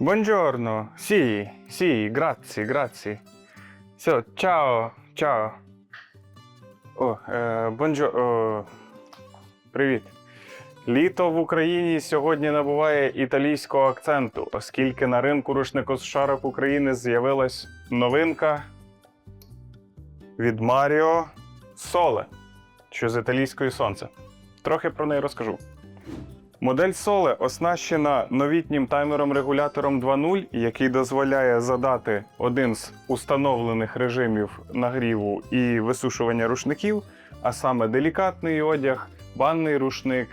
Buongiorno, sì, sì, grazie, grazie. So, ciao, ciao. О, е, бонджо, о, привіт. Літо в Україні сьогодні набуває італійського акценту, оскільки на ринку рушникосшарок України з'явилась новинка від Маріо Соле, що з італійської сонце. Трохи про неї розкажу. Модель Соле оснащена новітнім таймером-регулятором 2.0, який дозволяє задати один з установлених режимів нагріву і висушування рушників, а саме делікатний одяг, банний рушник,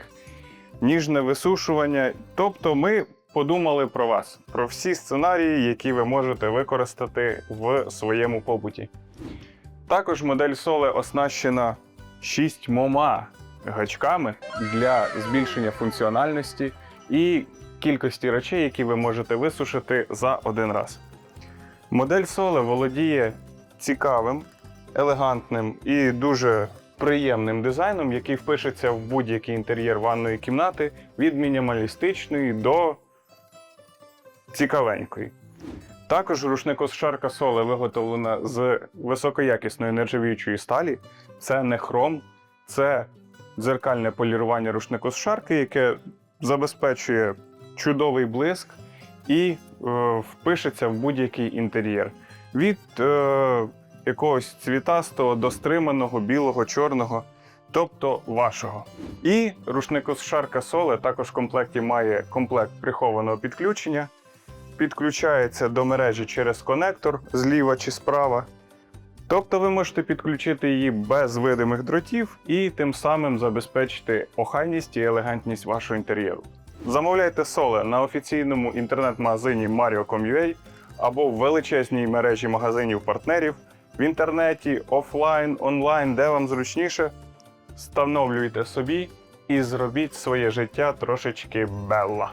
ніжне висушування. Тобто ми подумали про вас, про всі сценарії, які ви можете використати в своєму побуті. Також модель Соле оснащена шістьмома гачками для збільшення функціональності і кількості речей, які ви можете висушити за один раз. Модель Соле володіє цікавим, елегантним і дуже приємним дизайном, який впишеться в будь-який інтер'єр ванної кімнати від мінімалістичної до цікавенької. Також рушникосшарка Соле виготовлена з високоякісної нержавіючої сталі. Це не хром, це дзеркальне полірування рушникосшарки, яке забезпечує чудовий блиск і е, впишеться в будь-який інтер'єр. Від е, якогось цвітастого до стриманого, білого, чорного, тобто вашого. І рушникосшарка Соле також в комплекті має комплект прихованого підключення. Підключається до мережі через конектор зліва чи справа. Тобто ви можете підключити її без видимих дротів і тим самим забезпечити охайність і елегантність вашого інтер'єру. Замовляйте соле на офіційному інтернет-магазині Mario.com.ua або в величезній мережі магазинів-партнерів в інтернеті, офлайн, онлайн, де вам зручніше. Встановлюйте собі і зробіть своє життя трошечки белла.